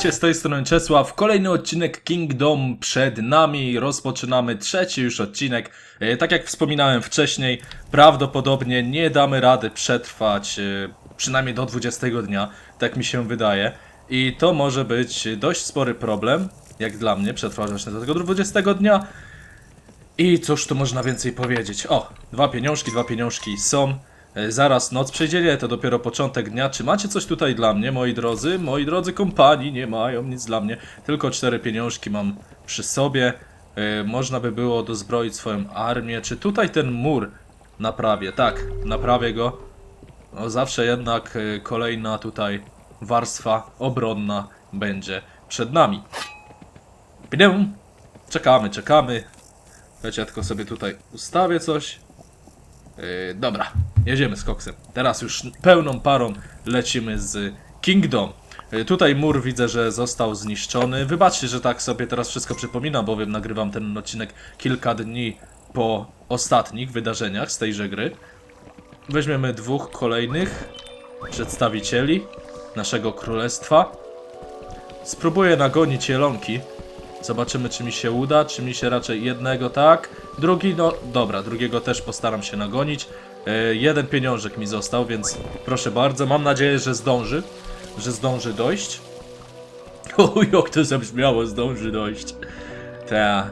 Witajcie, z tej strony Czesław. Kolejny odcinek Kingdom przed nami. Rozpoczynamy trzeci już odcinek. E, Tak jak wspominałem wcześniej, prawdopodobnie nie damy rady przetrwać e, przynajmniej do 20 dnia, tak mi się wydaje. I to może być dość spory problem, jak dla mnie, przetrwać właśnie do tego 20 dnia. I cóż tu można więcej powiedzieć? O, dwa pieniążki, dwa pieniążki są. E, Zaraz noc przyjdzie, to dopiero początek dnia. Czy macie coś tutaj dla mnie, moi drodzy? Moi drodzy kompanii nie mają nic dla mnie. Tylko cztery pieniążki mam przy sobie. E, Można by było dozbroić swoją armię. Czy tutaj ten mur naprawię? Tak, naprawię go. No zawsze jednak e, kolejna tutaj warstwa obronna będzie przed nami. Idę. Czekamy, czekamy. Wiecie, ja tylko sobie tutaj ustawię coś. Yy, dobra, jedziemy z koksem. Teraz już pełną parą lecimy z Kingdom. Yy, tutaj mur widzę, że został zniszczony. Wybaczcie, że tak sobie teraz wszystko przypominam, bowiem nagrywam ten odcinek kilka dni po ostatnich wydarzeniach z tejże gry. Weźmiemy dwóch kolejnych przedstawicieli naszego królestwa. Spróbuję nagonić jelonki. Zobaczymy, czy mi się uda, czy mi się raczej jednego tak. Drugi, no dobra, drugiego też postaram się nagonić. E, jeden pieniążek mi został, więc proszę bardzo. Mam nadzieję, że zdąży, że zdąży dojść. O, jak to zabrzmiało, zdąży dojść. Ta.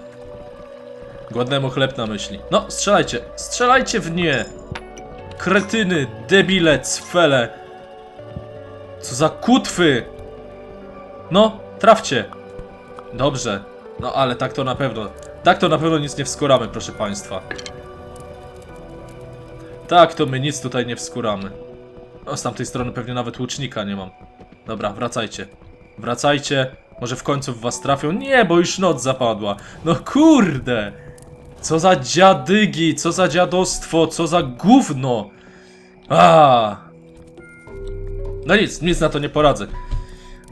Głodnemu chleb na myśli. No, strzelajcie, strzelajcie w nie! Kretyny, debile, cfele! Co za kutwy! No, trafcie! Dobrze. No ale tak to na pewno. Tak to na pewno nic nie wskuramy, proszę państwa. Tak to my nic tutaj nie wskuramy. No z tamtej strony pewnie nawet łucznika nie mam. Dobra, wracajcie. Wracajcie. Może w końcu w was trafią? Nie, bo już noc zapadła. No kurde! Co za dziadygi, co za dziadostwo, co za gówno! A. No nic, nic na to nie poradzę.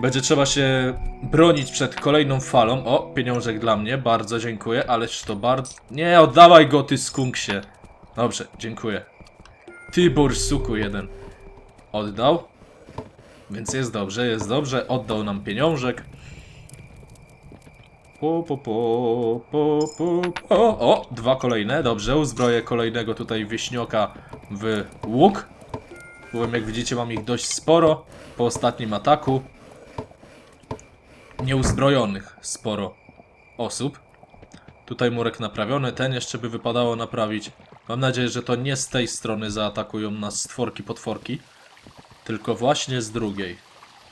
Będzie trzeba się bronić przed kolejną falą. O, pieniążek dla mnie, bardzo dziękuję, ależ to bardzo... Nie, oddawaj go, ty skunksie. Dobrze, dziękuję. Ty borsuku jeden. Oddał. Więc jest dobrze, jest dobrze. Oddał nam pieniążek. Po, po, po, po, po, po. O, dwa kolejne, dobrze. Uzbroję kolejnego tutaj wieśnioka w łuk. Bowiem jak widzicie mam ich dość sporo po ostatnim ataku nieuzbrojonych sporo osób. Tutaj murek naprawiony, ten jeszcze by wypadało naprawić. Mam nadzieję, że to nie z tej strony zaatakują nas stworki potworki, tylko właśnie z drugiej.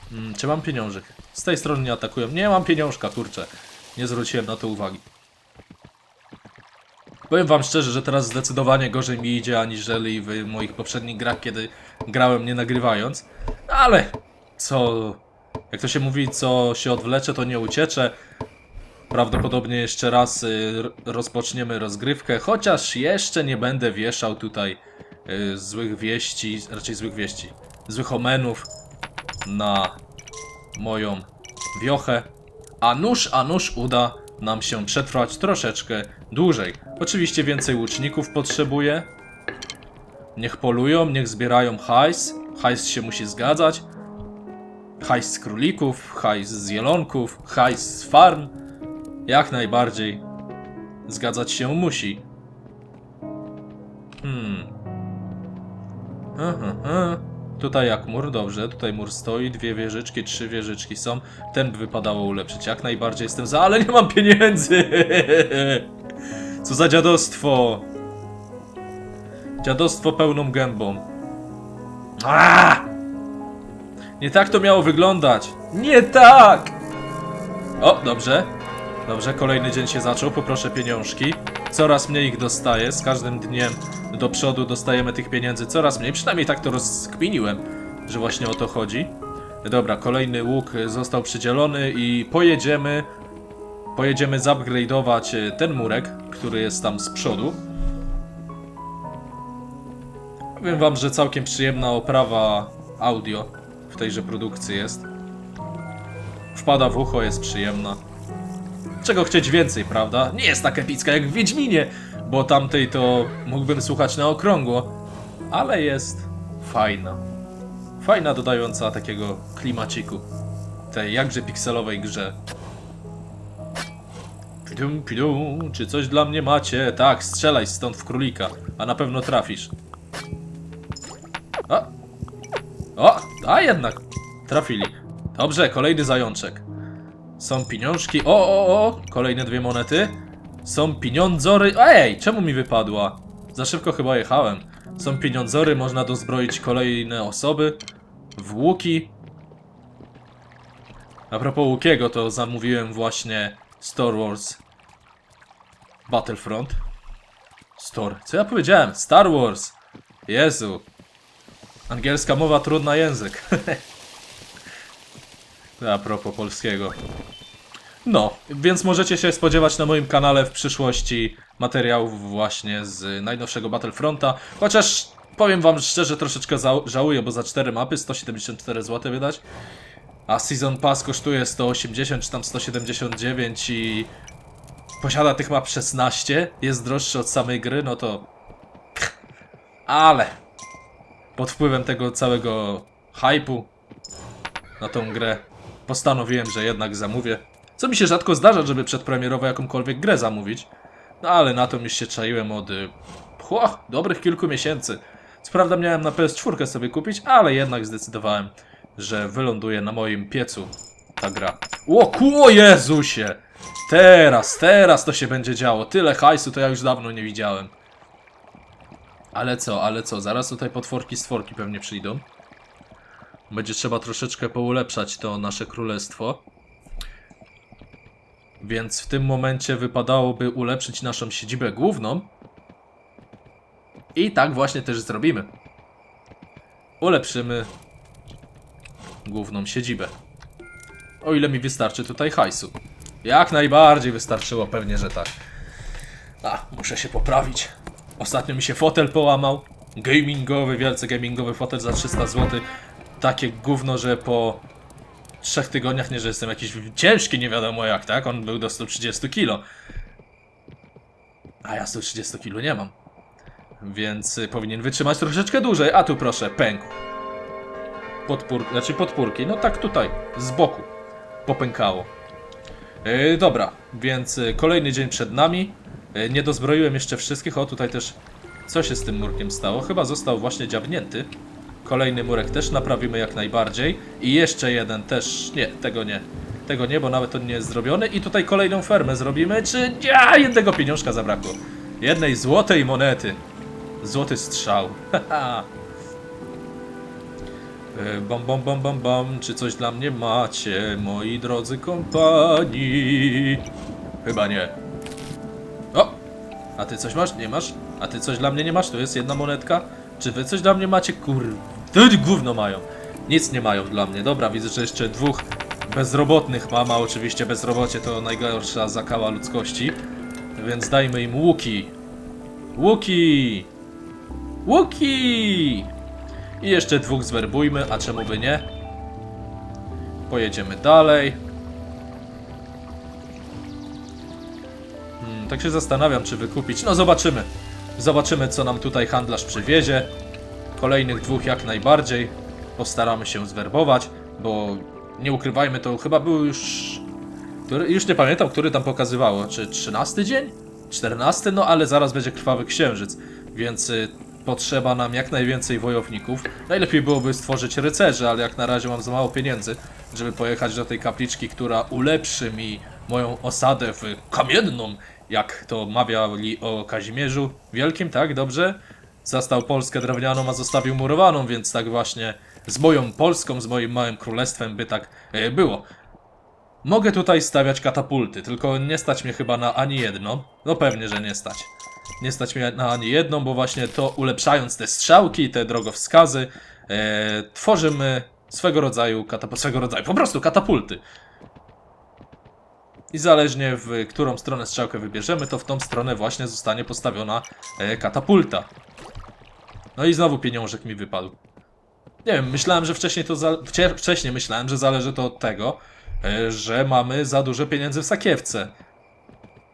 Hmm, czy mam pieniążek? Z tej strony nie atakują. Nie mam pieniążka, kurczę. Nie zwróciłem na to uwagi. Powiem wam szczerze, że teraz zdecydowanie gorzej mi idzie aniżeli w moich poprzednich grach, kiedy grałem nie nagrywając. Ale co jak to się mówi, co się odwlecze, to nie uciecze. Prawdopodobnie jeszcze raz y, rozpoczniemy rozgrywkę, chociaż jeszcze nie będę wieszał tutaj y, złych wieści, raczej złych wieści, złych omenów na moją wiochę. A nuż, a nuż uda nam się przetrwać troszeczkę dłużej. Oczywiście więcej łuczników potrzebuję. Niech polują, niech zbierają hajs. Hajs się musi zgadzać. Hajs z królików, hajs z jelonków, hajs z farm. Jak najbardziej. Zgadzać się musi. Hmm. Aha, aha. Tutaj jak mur, dobrze, tutaj mur stoi, dwie wieżyczki, trzy wieżyczki są. Ten by wypadało ulepszyć, jak najbardziej jestem za, ale nie mam pieniędzy! Co za dziadostwo! Dziadostwo pełną gębą. Aaaa! Nie tak to miało wyglądać. Nie tak! O, dobrze. Dobrze, kolejny dzień się zaczął. Poproszę pieniążki. Coraz mniej ich dostaję. Z każdym dniem do przodu dostajemy tych pieniędzy coraz mniej. Przynajmniej tak to rozkminiłem, że właśnie o to chodzi. Dobra, kolejny łuk został przydzielony i pojedziemy. Pojedziemy zupgrade'ować e, ten murek, który jest tam z przodu. Powiem wam, że całkiem przyjemna oprawa audio tejże produkcji jest. Wpada w ucho, jest przyjemna. Czego chcieć więcej, prawda? Nie jest tak epicka jak w Wiedźminie, bo tamtej to mógłbym słuchać na okrągło, ale jest fajna. Fajna, dodająca takiego klimaciku. tej jakże pikselowej grze. Pidum, pidum, czy coś dla mnie macie? Tak, strzelaj stąd w królika, a na pewno trafisz. A jednak! Trafili. Dobrze, kolejny zajączek. Są pieniążki. O, o, o! Kolejne dwie monety. Są pieniądzory. Ej, czemu mi wypadła? Za szybko chyba jechałem. Są pieniądzory, można dozbroić kolejne osoby. W łuki. A propos łukiego, to zamówiłem właśnie Star Wars Battlefront. Store. Co ja powiedziałem? Star Wars. Jezu. Angielska mowa, trudna język. A propos polskiego. No, więc możecie się spodziewać na moim kanale w przyszłości materiałów właśnie z najnowszego Battlefronta. Chociaż powiem wam szczerze, troszeczkę żałuję, bo za 4 mapy 174 zł wydać. A Season Pass kosztuje 180 czy tam 179 i posiada tych map 16, jest droższy od samej gry, no to... Ale... Pod wpływem tego całego hypu na tą grę postanowiłem, że jednak zamówię. Co mi się rzadko zdarza, żeby przedpremierowo jakąkolwiek grę zamówić. No ale na to już się czaiłem od... y, Chło, dobrych kilku miesięcy. Co prawda miałem na PS4 sobie kupić, ale jednak zdecydowałem, że wyląduje na moim piecu ta gra. O ku, Jezusie! Teraz, teraz to się będzie działo. Tyle hajsu to ja już dawno nie widziałem. Ale co, ale co, zaraz tutaj potworki stworki pewnie przyjdą. Będzie trzeba troszeczkę poulepszać to nasze królestwo. Więc w tym momencie wypadałoby ulepszyć naszą siedzibę główną. I tak właśnie też zrobimy. Ulepszymy główną siedzibę. O ile mi wystarczy tutaj hajsu. Jak najbardziej wystarczyło, pewnie, że tak. A, muszę się poprawić. Ostatnio mi się fotel połamał. Gamingowy, wielce gamingowy fotel za 300 zł. Takie gówno, że po trzech tygodniach, nie że jestem jakiś ciężki, nie wiadomo jak, tak? On był do 130 kg. A ja 130 kg nie mam. Więc y, powinien wytrzymać troszeczkę dłużej. A tu proszę, pękł. Podpór, znaczy podpórki, no tak tutaj, z boku. Popękało. Yy, dobra, więc y, kolejny dzień przed nami. Yy, nie dozbroiłem jeszcze wszystkich. O, tutaj też co się z tym murkiem stało? Chyba został właśnie dziabnięty. Kolejny murek też naprawimy jak najbardziej. I jeszcze jeden też. Nie, tego nie. Tego nie, bo nawet on nie jest zrobiony. I tutaj kolejną fermę zrobimy. Czy. Ja, jednego pieniążka zabrakło. Jednej złotej monety. Złoty strzał. E, Bom, bom, bom, bom, bom. Czy coś dla mnie macie, moi drodzy kompani? Chyba nie. A ty coś masz? Nie masz? A ty coś dla mnie nie masz? Tu jest jedna monetka. Czy wy coś dla mnie macie? Kur... Ty gówno mają. Nic nie mają dla mnie. Dobra, widzę, że jeszcze dwóch bezrobotnych mam, a oczywiście bezrobocie to najgorsza zakała ludzkości. Więc dajmy im łuki. Łuki! Łuki! I jeszcze dwóch zwerbujmy, a czemu by nie? Pojedziemy dalej. Tak się zastanawiam, czy wykupić. No zobaczymy. Zobaczymy, co nam tutaj handlarz przywiezie. Kolejnych dwóch jak najbardziej. Postaramy się zwerbować, bo nie ukrywajmy, to chyba był już... Który, już nie pamiętam, który tam pokazywało. Czy 13 dzień? 14? No ale zaraz będzie krwawy księżyc, więc y, potrzeba nam jak najwięcej wojowników. Najlepiej byłoby stworzyć rycerzy, ale jak na razie mam za mało pieniędzy, żeby pojechać do tej kapliczki, która ulepszy mi moją osadę w kamienną, jak to mawiali o Kazimierzu Wielkim, tak? Dobrze? Zastał Polskę drewnianą, a zostawił murowaną, więc tak właśnie z moją Polską, z moim małym królestwem by tak e, było. Mogę tutaj stawiać katapulty, tylko nie stać mnie chyba na ani jedną. No pewnie, że nie stać. Nie stać mnie na ani jedną, bo właśnie to ulepszając te strzałki, te drogowskazy, e, tworzymy swego rodzaju swego rodzaju, po prostu katapulty. I zależnie w którą stronę strzałkę wybierzemy, to w tą stronę właśnie zostanie postawiona e, katapulta. No i znowu pieniążek mi wypadł. Nie wiem, myślałem, że wcześniej to za... wcześniej myślałem, że zależy to od tego, e, że mamy za dużo pieniędzy w sakiewce.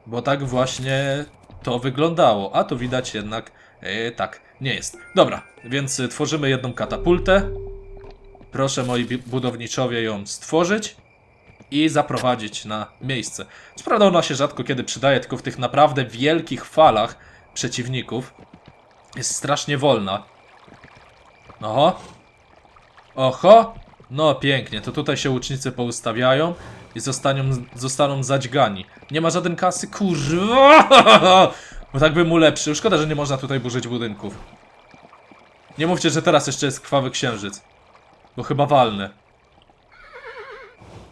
Bo tak właśnie to wyglądało, a to widać jednak e, tak nie jest. Dobra, więc tworzymy jedną katapultę. Proszę moi budowniczowie ją stworzyć. I zaprowadzić na miejsce. Co prawda ona się rzadko kiedy przydaje, tylko w tych naprawdę wielkich falach przeciwników jest strasznie wolna. Oho. Oho. No pięknie, to tutaj się łucznicy poustawiają i zostaną, zostaną zadźgani. Nie ma żaden kasy, kurwa! Bo tak bym ulepszył. Szkoda, że nie można tutaj burzyć budynków. Nie mówcie, że teraz jeszcze jest krwawy księżyc. Bo chyba walnę.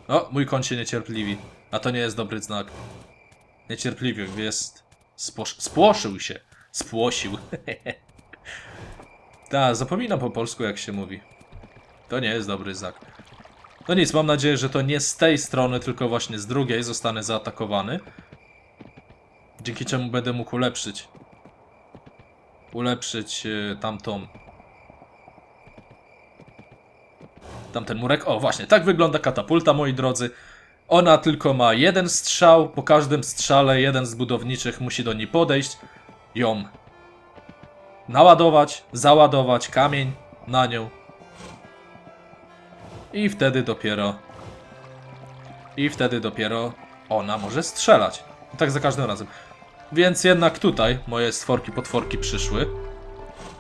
O, mój koń się niecierpliwi. A to nie jest dobry znak. Niecierpliwił, jest... Spłosz... Spłoszył się. Spłosił. Tak, zapominam po polsku jak się mówi. To nie jest dobry znak. No nic, mam nadzieję, że to nie z tej strony, tylko właśnie z drugiej zostanę zaatakowany. Dzięki czemu będę mógł ulepszyć. Ulepszyć e, tamtą. Tamten murek. O, właśnie, tak wygląda katapulta, moi drodzy. Ona tylko ma jeden strzał. Po każdym strzale jeden z budowniczych musi do niej podejść. Ją naładować, załadować kamień na nią. I wtedy dopiero. I wtedy dopiero ona może strzelać. Tak za każdym razem. Więc jednak tutaj moje stworki, potworki przyszły.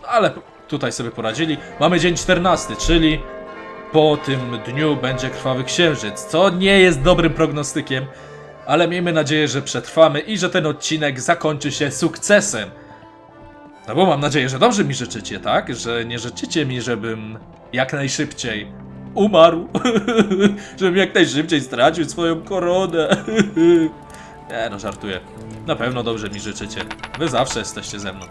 Ale tutaj sobie poradzili. Mamy dzień 14, czyli po tym dniu będzie krwawy księżyc, co nie jest dobrym prognostykiem, ale miejmy nadzieję, że przetrwamy i że ten odcinek zakończy się sukcesem. No bo mam nadzieję, że dobrze mi życzycie, tak? Że nie życzycie mi, żebym jak najszybciej umarł. żebym jak najszybciej stracił swoją koronę. nie no, żartuję. Na pewno dobrze mi życzycie. Wy zawsze jesteście ze mną.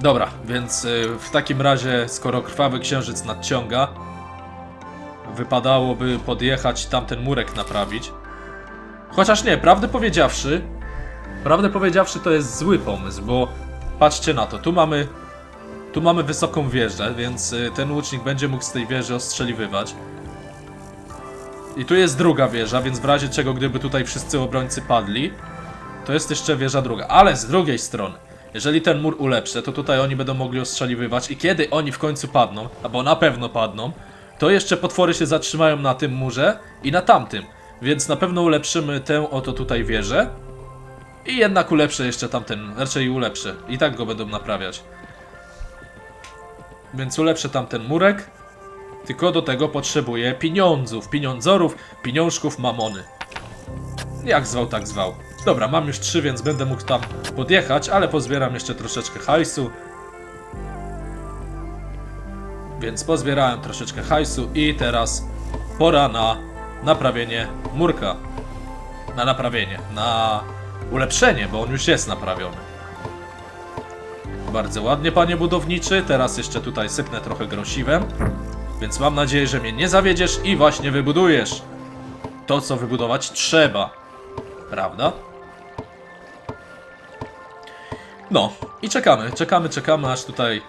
Dobra, więc y, w takim razie, skoro krwawy księżyc nadciąga, wypadałoby podjechać tamten murek naprawić. Chociaż nie, prawdę powiedziawszy, prawdę powiedziawszy to jest zły pomysł, bo patrzcie na to, tu mamy tu mamy wysoką wieżę, więc y, ten łucznik będzie mógł z tej wieży ostrzeliwywać. I tu jest druga wieża, więc w razie czego gdyby tutaj wszyscy obrońcy padli, to jest jeszcze wieża druga. Ale z drugiej strony, jeżeli ten mur ulepszę, to tutaj oni będą mogli ostrzeliwywać i kiedy oni w końcu padną, albo na pewno padną, to jeszcze potwory się zatrzymają na tym murze i na tamtym. Więc na pewno ulepszymy tę oto tutaj wieżę. I jednak ulepszę jeszcze tamten, raczej ulepszę. I tak go będą naprawiać. Więc ulepszę tamten murek. Tylko do tego potrzebuję pieniądzów, pieniądzorów, pieniążków, mamony. Jak zwał, tak zwał. Dobra, mam już trzy, więc będę mógł tam podjechać, ale pozbieram jeszcze troszeczkę hajsu. Więc pozbierałem troszeczkę hajsu i teraz pora na naprawienie murka. Na naprawienie, na ulepszenie, bo on już jest naprawiony. Bardzo ładnie, panie budowniczy. Teraz jeszcze tutaj sypnę trochę grosiwem. Więc mam nadzieję, że mnie nie zawiedziesz i właśnie wybudujesz to, co wybudować trzeba. Prawda? No, i czekamy, czekamy, czekamy, aż tutaj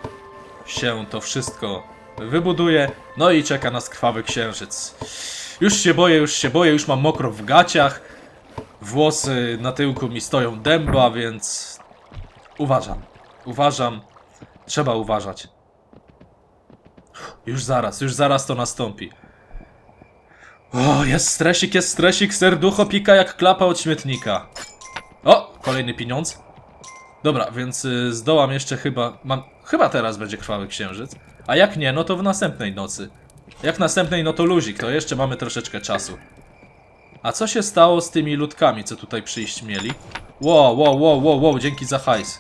się to wszystko wybuduje. No i czeka nas krwawy księżyc. Już się boję, już się boję, już mam mokro w gaciach. Włosy na tyłku mi stoją dęba, więc uważam, uważam, trzeba uważać. Już zaraz, już zaraz to nastąpi. O, jest stresik, jest stresik, serducho pika jak klapa od śmietnika. O, kolejny pieniądz. Dobra, więc y, zdołam jeszcze chyba. Mam. Chyba teraz będzie krwawy księżyc. A jak nie, no to w następnej nocy. Jak następnej, no to luzik, to jeszcze mamy troszeczkę czasu. A co się stało z tymi ludkami, co tutaj przyjść mieli? Wow, wow, wow, wow, wow, dzięki za hajs.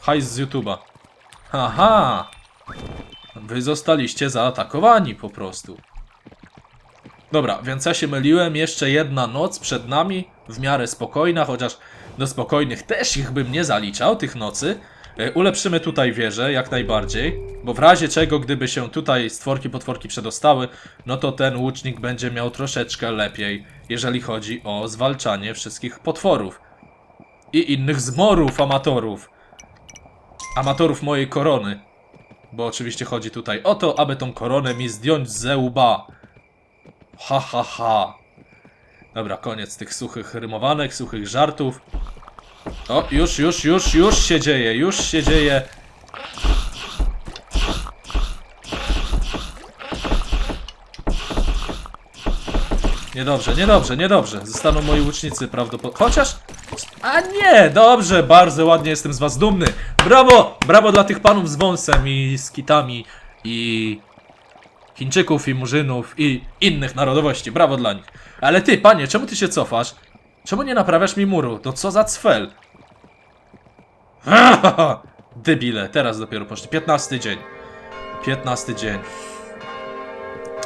Hajs z YouTube'a. Haha! Wy zostaliście zaatakowani po prostu. Dobra, więc ja się myliłem. Jeszcze jedna noc przed nami, w miarę spokojna, chociaż do spokojnych też ich bym nie zaliczał, tych nocy. E, Ulepszymy tutaj wieżę, jak najbardziej, bo w razie czego, gdyby się tutaj stworki, potworki przedostały, no to ten łucznik będzie miał troszeczkę lepiej, jeżeli chodzi o zwalczanie wszystkich potworów. I innych zmorów amatorów. Amatorów mojej korony. Bo oczywiście chodzi tutaj o to, aby tą koronę mi zdjąć ze łba. Ha, ha, ha. Dobra, koniec tych suchych rymowanek, suchych żartów. O, już, już, już, już się dzieje, już się dzieje. Niedobrze, niedobrze, niedobrze. Zostaną moi łucznicy prawdopodobnie. Chociaż. A nie, dobrze, bardzo ładnie jestem z was dumny. Brawo! Brawo dla tych panów z wąsem i z kitami i. Chińczyków i Murzynów i innych narodowości. Brawo dla nich. Ale ty, panie, czemu ty się cofasz? Czemu nie naprawiasz mi muru? To co za cfel? Debile, teraz dopiero poszli. 15 dzień. 15 dzień.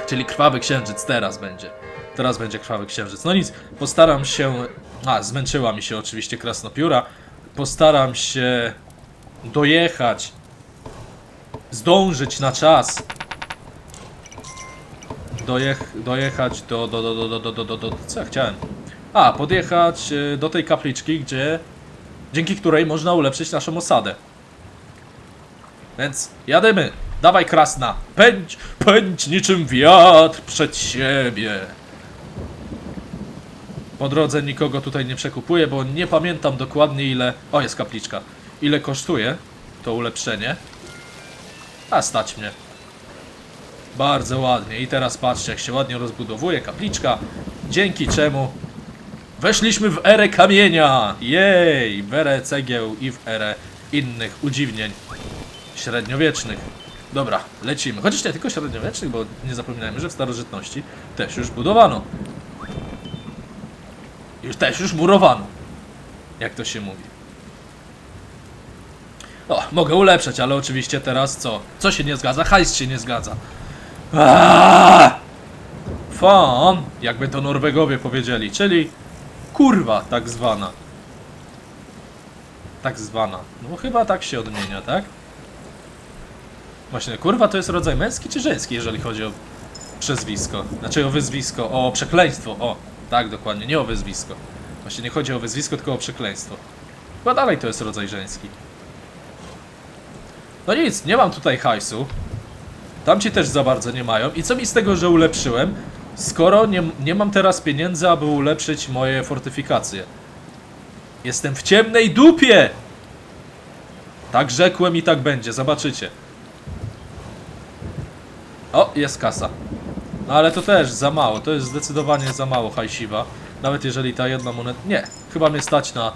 Czyli krwawy księżyc teraz będzie. Teraz będzie krwawy księżyc. No nic, postaram się. A, zmęczyła mi się oczywiście krasnopióra. Postaram się dojechać. Zdążyć na czas. Dojech, dojechać do, do, do, do, do, do, do, do. Co ja chciałem? A, podjechać e, do tej kapliczki, gdzie. Dzięki której można ulepszyć naszą osadę. Więc jadymy. Dawaj krasna. Pędź, pędź niczym wiatr przed siebie. Po drodze nikogo tutaj nie przekupuję, bo nie pamiętam dokładnie ile... O, jest kapliczka. Ile kosztuje to ulepszenie. A, stać mnie. Bardzo ładnie. I teraz patrzcie, jak się ładnie rozbudowuje kapliczka. Dzięki czemu weszliśmy w erę kamienia. Jej! W erę cegieł i w erę innych udziwnień średniowiecznych. Dobra, lecimy. Chociaż nie tylko średniowiecznych, bo nie zapominajmy, że w starożytności też już budowano. Już też już murowano. Jak to się mówi. O, mogę ulepszać, ale oczywiście teraz co? Co się nie zgadza? Hajs się nie zgadza. Aaaa! Fan, jakby to Norwegowie powiedzieli, czyli kurwa tak zwana. Tak zwana. No chyba tak się odmienia, tak? Właśnie, kurwa to jest rodzaj męski czy żeński, jeżeli chodzi o przezwisko? Znaczy o wyzwisko, o przekleństwo, o, tak dokładnie, nie o wyzwisko. Właśnie nie chodzi o wyzwisko, tylko o przekleństwo. Chyba dalej to jest rodzaj żeński. No nic, nie mam tutaj hajsu. Tamci też za bardzo nie mają. I co mi z tego, że ulepszyłem, skoro nie, nie mam teraz pieniędzy, aby ulepszyć moje fortyfikacje? Jestem w ciemnej dupie! Tak rzekłem i tak będzie, zobaczycie. O, jest kasa. No ale to też za mało, to jest zdecydowanie za mało hajsiwa. Nawet jeżeli ta jedna moneta... Nie, chyba mnie stać na...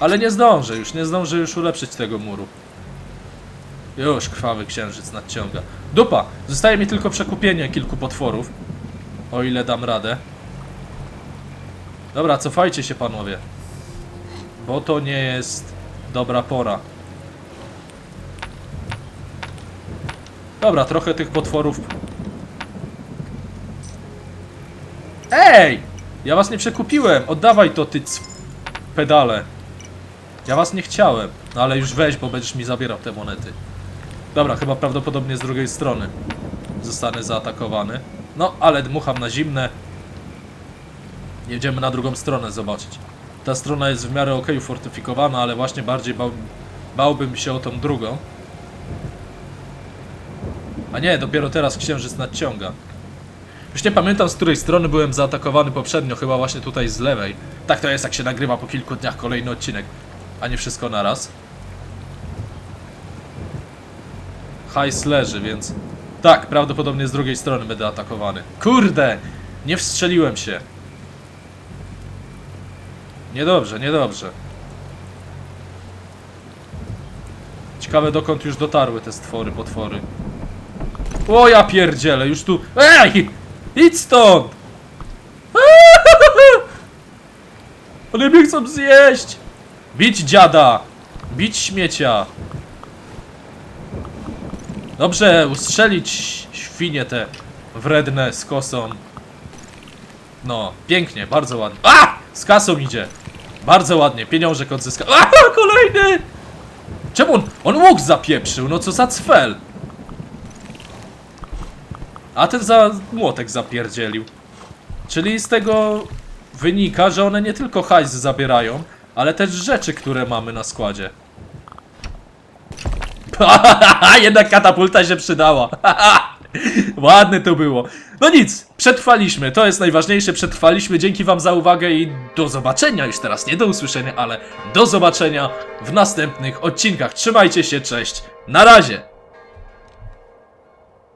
Ale nie zdążę już, nie zdążę już ulepszyć tego muru. Już krwawy księżyc nadciąga. Dupa! Zostaje mi tylko przekupienie kilku potworów. O ile dam radę. Dobra, cofajcie się panowie. Bo to nie jest dobra pora. Dobra, trochę tych potworów. Ej! Ja was nie przekupiłem! Oddawaj to, ty pedale. Ja was nie chciałem. No ale już weź, bo będziesz mi zabierał te monety. Dobra, chyba prawdopodobnie z drugiej strony zostanę zaatakowany. No, ale dmucham na zimne. Jedziemy na drugą stronę zobaczyć. Ta strona jest w miarę ok fortyfikowana, ale właśnie bardziej bał, bałbym się o tą drugą. A nie, dopiero teraz księżyc nadciąga. Już nie pamiętam z której strony byłem zaatakowany poprzednio, chyba właśnie tutaj z lewej. Tak to jest jak się nagrywa po kilku dniach kolejny odcinek, a nie wszystko naraz. Hajs leży, więc... Tak, prawdopodobnie z drugiej strony będę atakowany. Kurde! Nie wstrzeliłem się. Niedobrze, niedobrze. Ciekawe dokąd już dotarły te stwory, potwory. O ja pierdzielę, już tu... Ej! Idź stąd! One mnie chcą zjeść! Bić dziada! Bić śmiecia! Dobrze, ustrzelić świnie te wredne z kosą. No, pięknie, bardzo ładnie. A! Z kasą idzie. Bardzo ładnie, pieniążek odzyskał. A! Kolejny! Czemu on, on łuk zapieprzył? No co za cfel? A ten za młotek zapierdzielił. Czyli z tego wynika, że one nie tylko hajs zabierają, ale też rzeczy, które mamy na składzie. Jednak katapulta się przydała. Ładne to było. No nic, przetrwaliśmy. To jest najważniejsze. Przetrwaliśmy. Dzięki Wam za uwagę i do zobaczenia. Już teraz nie do usłyszenia, ale do zobaczenia w następnych odcinkach. Trzymajcie się, cześć. Na razie.